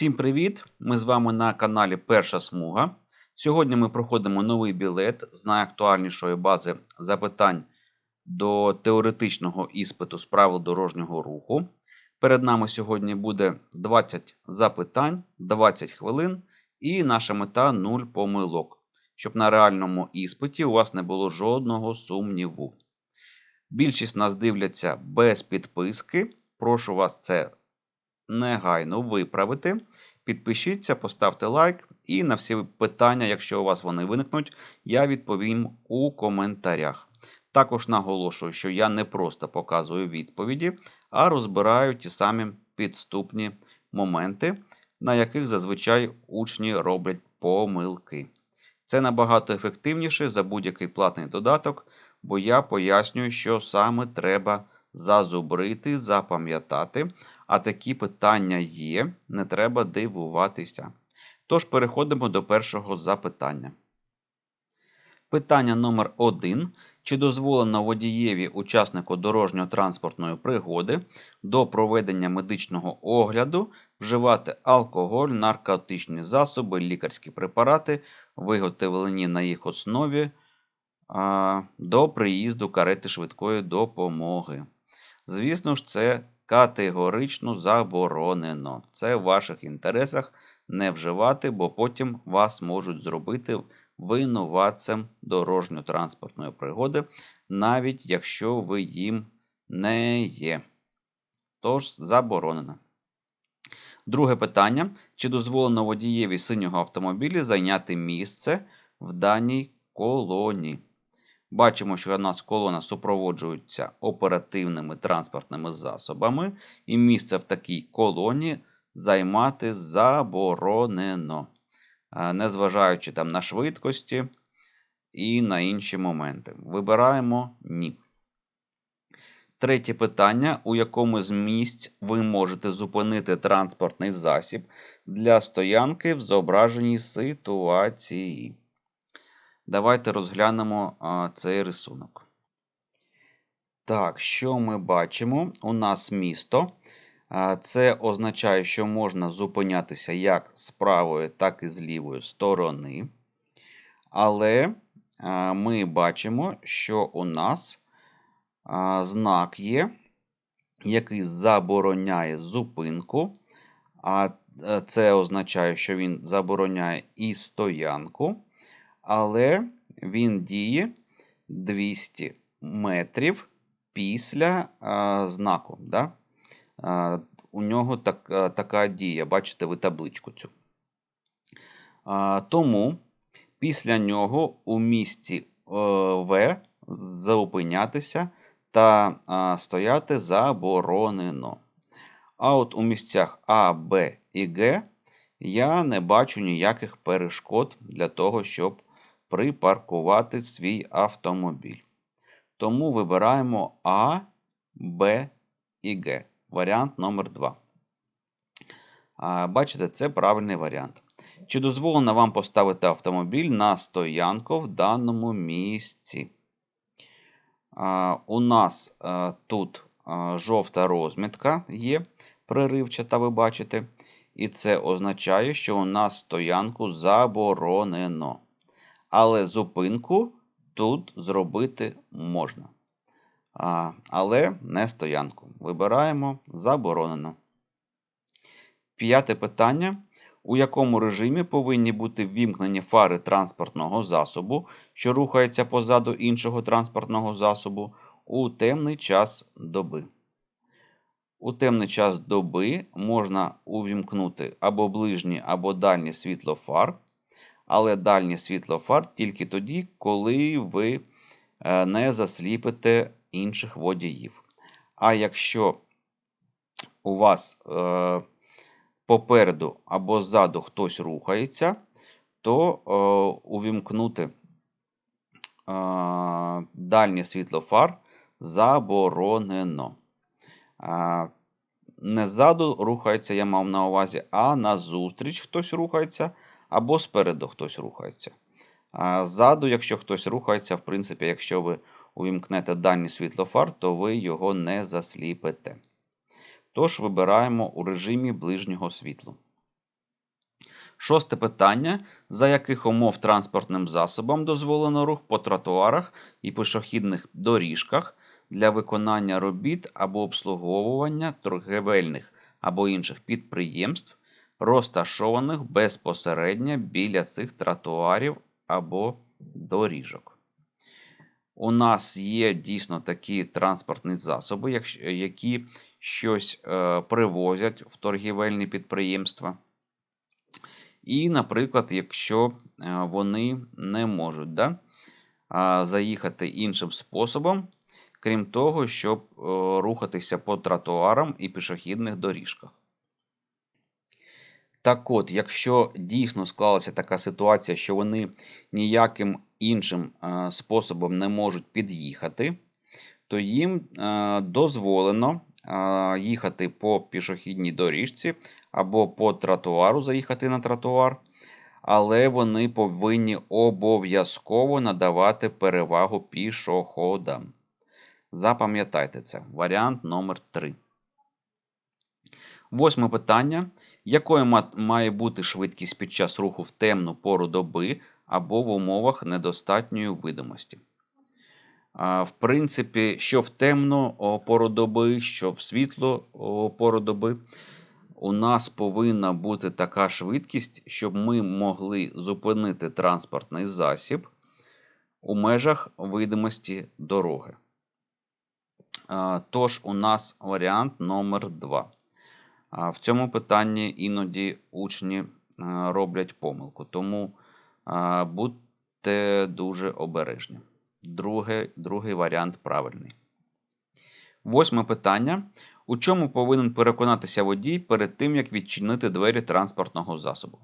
Всім привіт! Ми з вами на каналі Перша Смуга. Сьогодні ми проходимо новий білет з найактуальнішої бази запитань до теоретичного іспиту з правил дорожнього руху. Перед нами сьогодні буде 20 запитань, 20 хвилин і наша мета 0 помилок, щоб на реальному іспиті у вас не було жодного сумніву. Більшість нас дивляться без підписки. Прошу вас це негайно виправити. Підпишіться, поставте лайк, і на всі питання, якщо у вас вони виникнуть, я відповім у коментарях. Також наголошую, що я не просто показую відповіді, а розбираю ті самі підступні моменти, на яких зазвичай учні роблять помилки. Це набагато ефективніше за будь-який платний додаток, бо я пояснюю, що саме треба зазубрити, запам'ятати, а такі питання є, не треба дивуватися. Тож переходимо до першого запитання. Питання номер 1. Чи дозволено водієві учаснику дорожньо-транспортної пригоди до проведення медичного огляду вживати алкоголь, наркотичні засоби, лікарські препарати, виготовлені на їх основі а, до приїзду карети швидкої допомоги? Звісно ж, це категорично заборонено. Це в ваших інтересах не вживати, бо потім вас можуть зробити винуватцем дорожньо-транспортної пригоди, навіть якщо ви їм не є. Тож, заборонено. Друге питання: чи дозволено водієві синього автомобіля зайняти місце в даній колоні? Бачимо, що нас колона супроводжується оперативними транспортними засобами, і місце в такій колоні займати заборонено, незважаючи там на швидкості і на інші моменти. Вибираємо ні. Третє питання: у якому з місць ви можете зупинити транспортний засіб для стоянки в зображеній ситуації. Давайте розглянемо цей рисунок. Так, що ми бачимо? У нас місто. Це означає, що можна зупинятися як з правої, так і з лівої сторони. Але ми бачимо, що у нас знак є, який забороняє зупинку. А це означає, що він забороняє і стоянку але він діє 200 метрів після а, знаку. Да? А, У нього так, а, така дія, бачите ви табличку цю. А, Тому після нього у місці а, В зупинятися та а, стояти заборонено. А от у місцях А, Б і Г я не бачу ніяких перешкод для того, щоб припаркувати свій автомобіль. Тому вибираємо А, Б і Г. Варіант номер 2. Бачите, це правильний варіант. Чи дозволено вам поставити автомобіль на стоянку в даному місці? У нас тут жовта розмітка є приривчата, ви бачите. І це означає, що у нас стоянку заборонено. Але зупинку тут зробити можна. А, Але не стоянку. Вибираємо заборонено. П'яте питання. У якому режимі повинні бути ввімкнені фари транспортного засобу, що рухається позаду іншого транспортного засобу, у темний час доби. У темний час доби можна увімкнути або ближнє, або дальнє світло фар але дальнє світло фар тільки тоді, коли ви е, не засліпите інших водіїв. А якщо у вас е, попереду або ззаду хтось рухається, то е, увімкнути е, дальнє світло фар заборонено. Е, не ззаду рухається, я мав на увазі, а назустріч хтось рухається або спереду хтось рухається. А ззаду, якщо хтось рухається, в принципі, якщо ви увімкнете дальній світлофар, то ви його не засліпите. Тож вибираємо у режимі ближнього світлу. Шосте питання: за яких умов транспортним засобам дозволено рух по тротуарах і пішохідних доріжках для виконання робіт або обслуговування торгівельних або інших підприємств, розташованих безпосередньо біля цих тротуарів або доріжок. У нас є дійсно такі транспортні засоби, які щось е, привозять в торгівельні підприємства. І, наприклад, якщо е, вони не можуть да, заїхати іншим способом, крім того, щоб е, рухатися по тротуарам і пішохідних доріжках. Так от, якщо дійсно склалася така ситуація, що вони ніяким іншим е, способом не можуть під'їхати, то їм е, дозволено е, їхати по пішохідній доріжці або по тротуару, заїхати на тротуар, але вони повинні обов'язково надавати перевагу пішоходам. Запам'ятайте це. Варіант номер 3. Восьме питання. Якою має бути швидкість під час руху в темну пору доби або в умовах недостатньої видимості? В принципі, що в темну пору доби, що в світлу о, пору доби, у нас повинна бути така швидкість, щоб ми могли зупинити транспортний засіб у межах видимості дороги. Тож у нас варіант номер 2. В цьому питанні іноді учні е, роблять помилку, тому будьте дуже обережні. Друге, другий варіант правильний. Восьме питання. У чому повинен переконатися водій перед тим, як відчинити двері транспортного засобу?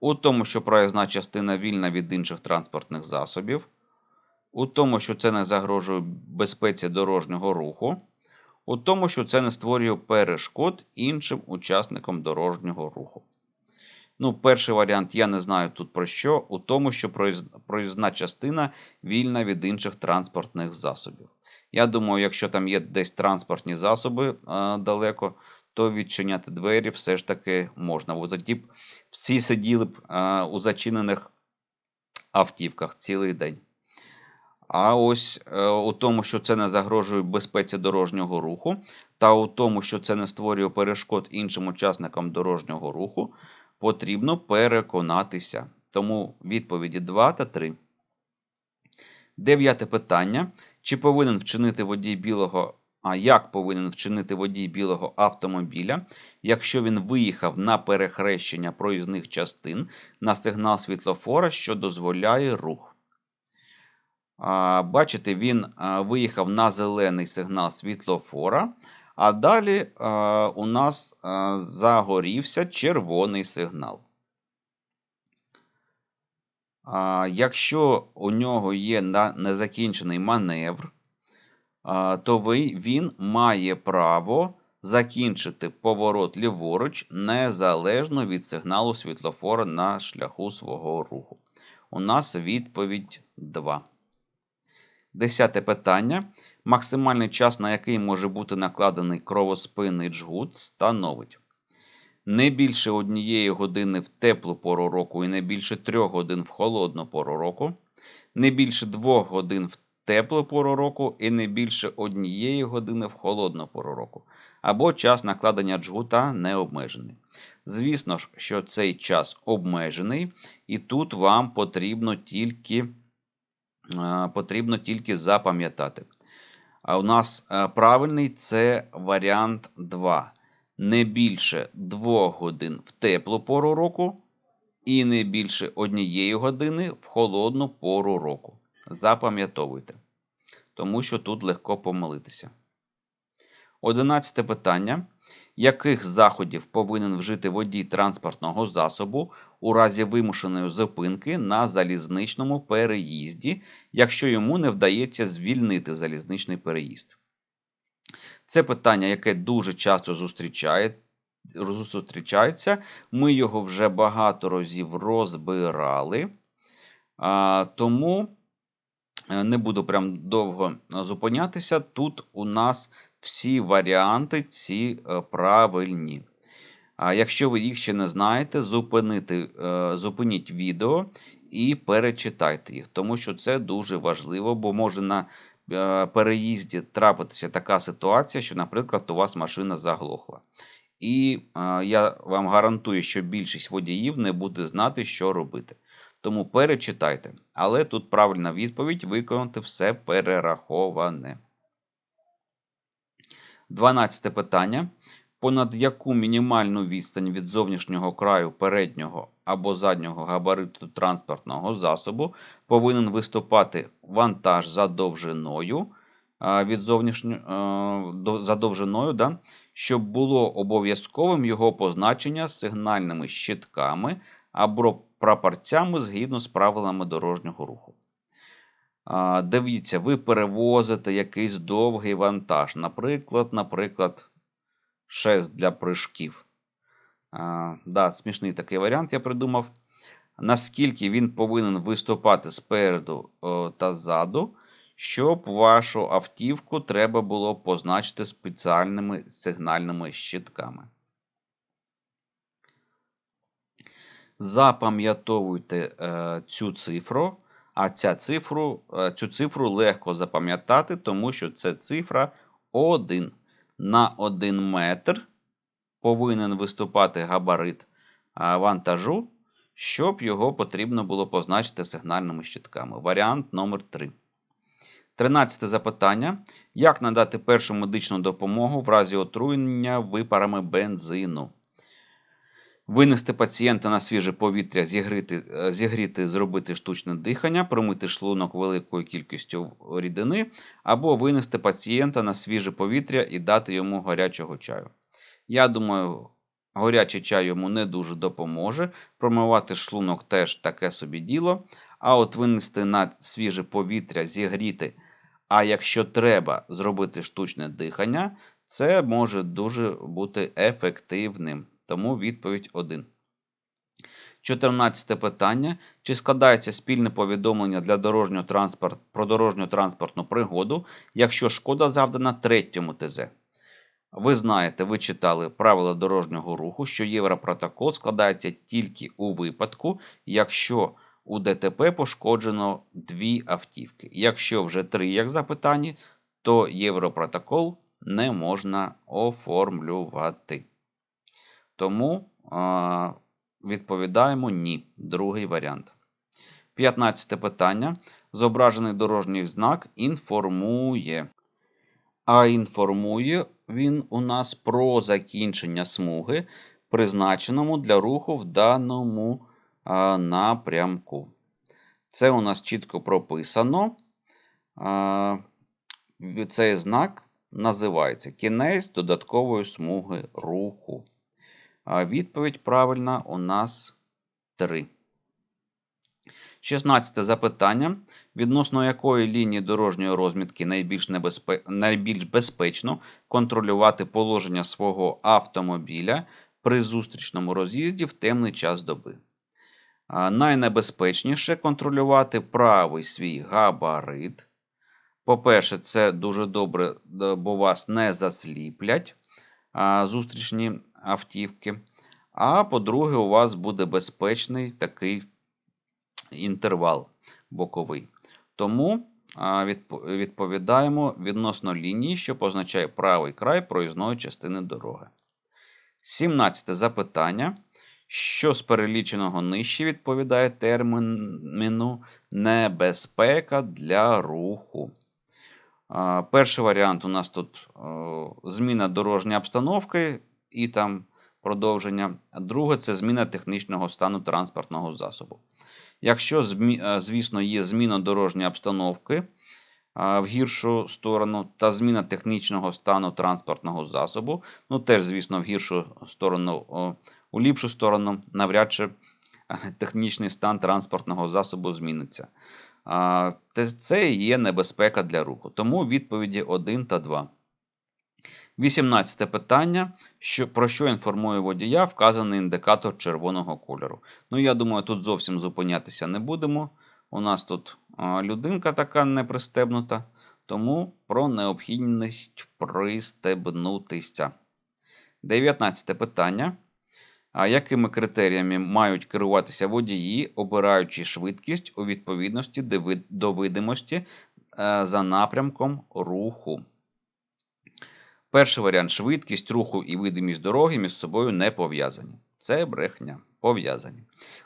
У тому, що проїзна частина вільна від інших транспортних засобів, у тому, що це не загрожує безпеці дорожнього руху, у тому, що це не створює перешкод іншим учасникам дорожнього руху. Ну, перший варіант я не знаю тут про що, у тому, що проїзна частина вільна від інших транспортних засобів. Я думаю, якщо там є десь транспортні засоби а, далеко, то відчиняти двері все ж таки можна. Бо тоді б всі сиділи б а, у зачинених автівках цілий день. А ось е, у тому, що це не загрожує безпеці дорожнього руху, та у тому, що це не створює перешкод іншим учасникам дорожнього руху, потрібно переконатися. Тому відповіді 2 та 3. Дев'яте питання. Чи повинен вчинити водій білого, а як повинен вчинити водій білого автомобіля, якщо він виїхав на перехрещення проїзних частин на сигнал світлофора, що дозволяє рух? Бачите, він виїхав на зелений сигнал світлофора, а далі у нас загорівся червоний сигнал. Якщо у нього є незакінчений маневр, то він має право закінчити поворот ліворуч незалежно від сигналу світлофора на шляху свого руху. У нас відповідь 2. Десяте питання. Максимальний час, на який може бути накладений кровоспинний джгут, становить не більше однієї години в теплу пору року і не більше трьох годин в холодну пору року, не більше двох годин в теплу пору року і не більше однієї години в холодну пору року, або час накладення джгута не обмежений. Звісно ж, що цей час обмежений, і тут вам потрібно тільки потрібно тільки запам'ятати. А у нас е, правильний це варіант 2. Не більше 2 годин в теплу пору року і не більше однієї години в холодну пору року. Запам'ятовуйте, тому що тут легко помилитися. Одинадцяте питання. Яких заходів повинен вжити водій транспортного засобу у разі вимушеної зупинки на залізничному переїзді, якщо йому не вдається звільнити залізничний переїзд? Це питання, яке дуже часто зустрічає, зустрічається. Ми його вже багато разів розбирали. Тому е, не буду прям довго зупинятися. Тут у нас всі варіанти ці е, правильні. А якщо ви їх ще не знаєте, зупинити, е, зупиніть відео і перечитайте їх, тому що це дуже важливо, бо може на е, переїзді трапитися така ситуація, що, наприклад, у вас машина заглохла. І я вам гарантую, що більшість водіїв не буде знати, що робити. Тому перечитайте. Але тут правильна відповідь виконати все перераховане. 12 питання. Понад яку мінімальну відстань від зовнішнього краю переднього або заднього габариту транспортного засобу повинен виступати вантаж за довжиною від зовнішньо, за довжиною, да, щоб було обов'язковим його позначення сигнальними щитками або прапорцями згідно з правилами дорожнього руху. Дивіться, ви перевозите якийсь довгий вантаж, наприклад, наприклад, шест для прыжків. А, да, смішний такий варіант я придумав. Наскільки він повинен виступати спереду та ззаду, щоб вашу автівку треба було позначити спеціальними сигнальними щитками. Запам'ятовуйте е, цю цифру, а ця цифру, е, цю цифру легко запам'ятати, тому що це цифра 1. На 1 метр повинен виступати габарит вантажу, щоб його потрібно було позначити сигнальними щитками. Варіант номер 3. 13 запитання. Як надати першу медичну допомогу в разі отруєння випарами бензину? Винести пацієнта на свіже повітря, зігріти, е, зігріти, зробити штучне дихання, промити шлунок великою кількістю рідини, або винести пацієнта на свіже повітря і дати йому гарячого чаю. Я думаю, горячий чай йому не дуже допоможе. Промивати шлунок теж таке собі діло. А от винести на свіже повітря, зігріти, а якщо треба зробити штучне дихання, це може дуже бути ефективним. Тому відповідь 1. 14 питання. Чи складається спільне повідомлення для дорожнього транспорт, про дорожньо-транспортну пригоду, якщо шкода завдана третьому ТЗ? Ви знаєте, ви читали правила дорожнього руху, що Європротокол складається тільки у випадку, якщо у ДТП пошкоджено дві автівки. Якщо вже три, як запитані, то Європротокол не можна оформлювати. Тому відповідаємо ні. Другий варіант. 15 питання. Зображений дорожній знак інформує. А інформує він у нас про закінчення смуги, призначеному для руху в даному напрямку. Це у нас чітко прописано. Цей знак називається кінець додаткової смуги руху. А відповідь правильна у нас 3. 16 запитання. Відносно якої лінії дорожньої розмітки найбільш, небезпе... найбільш безпечно контролювати положення свого автомобіля при зустрічному роз'їзді в темний час доби. Найнебезпечніше контролювати правий свій габарит. По-перше, це дуже добре, бо вас не засліплять зустрічні автівки. А по-друге, у вас буде безпечний такий інтервал боковий. Тому відповідаємо відносно лінії, що позначає правий край проїзної частини дороги. 17 запитання. Що з переліченого нижче відповідає терміну небезпека для руху? Перший варіант у нас тут зміна дорожньої обстановки і там продовження. Друге це зміна технічного стану транспортного засобу. Якщо, звісно, є зміна дорожньої обстановки в гіршу сторону та зміна технічного стану транспортного засобу, ну теж, звісно, в гіршу сторону, у ліпшу сторону, навряд чи технічний стан транспортного засобу зміниться. Це є небезпека для руху. Тому відповіді 1 та 2. 18 питання. Що, Про що інформує водія вказаний індикатор червоного кольору? Ну, я думаю, тут зовсім зупинятися не будемо. У нас тут людинка така непристебнута, тому про необхідність пристебнутися. 19 питання. А якими критеріями мають керуватися водії, обираючи швидкість у відповідності до видимості е, за напрямком руху? Перший варіант швидкість руху і видимість дороги між собою не пов'язані. Це брехня. Пов'язані.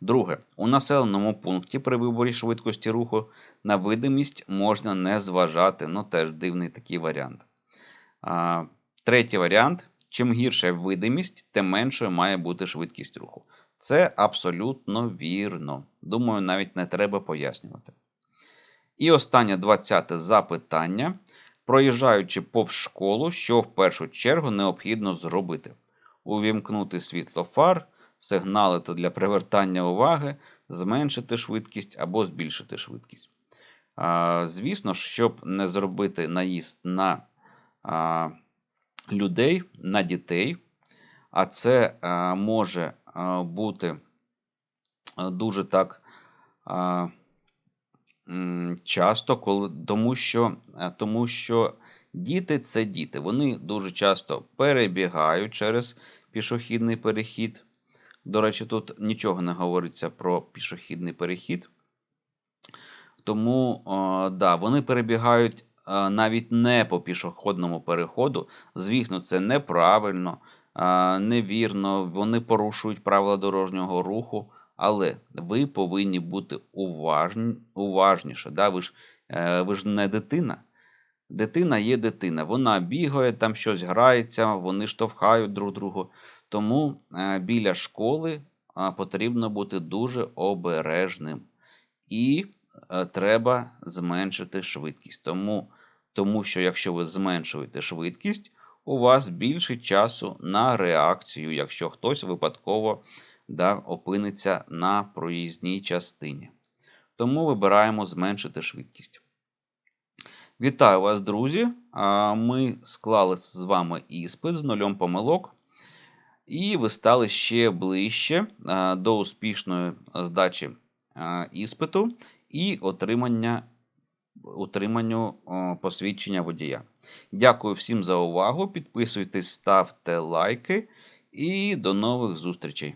Друге, у населеному пункті при виборі швидкості руху на видимість можна не зважати. Ну, теж дивний такий варіант. А, третій варіант: чим гірша видимість, тим меншою має бути швидкість руху. Це абсолютно вірно. Думаю, навіть не треба пояснювати. І останнє 20 запитання. Проїжджаючи повз школу, що в першу чергу необхідно зробити? Увімкнути світло фар, сигналити для привертання уваги, зменшити швидкість або збільшити швидкість. А, звісно, щоб не зробити наїзд на а, людей, на дітей, а це а, може а, бути дуже так. А, часто, коли, тому, що, е, тому що діти це діти. Вони дуже часто перебігають через пішохідний перехід. До речі, тут нічого не говориться про пішохідний перехід. Тому о, да, вони перебігають е, навіть не по пішохідному переходу. Звісно, це неправильно, е, невірно, вони порушують правила дорожнього руху. Але ви повинні бути уважні, уважніше. Да? Ви, ж, е, ви ж не дитина. Дитина є дитина. Вона бігає, там щось грається, вони штовхають друг другу. Тому е, біля школи потрібно бути дуже обережним. І е, треба зменшити швидкість. Тому, тому що якщо ви зменшуєте швидкість, у вас більше часу на реакцію, якщо хтось випадково да, опиниться на проїзній частині. Тому вибираємо зменшити швидкість. Вітаю вас, друзі! Ми склали з вами іспит з нульом помилок. І ви стали ще ближче до успішної здачі іспиту і отримання отриманню посвідчення водія. Дякую всім за увагу. Підписуйтесь, ставте лайки і до нових зустрічей!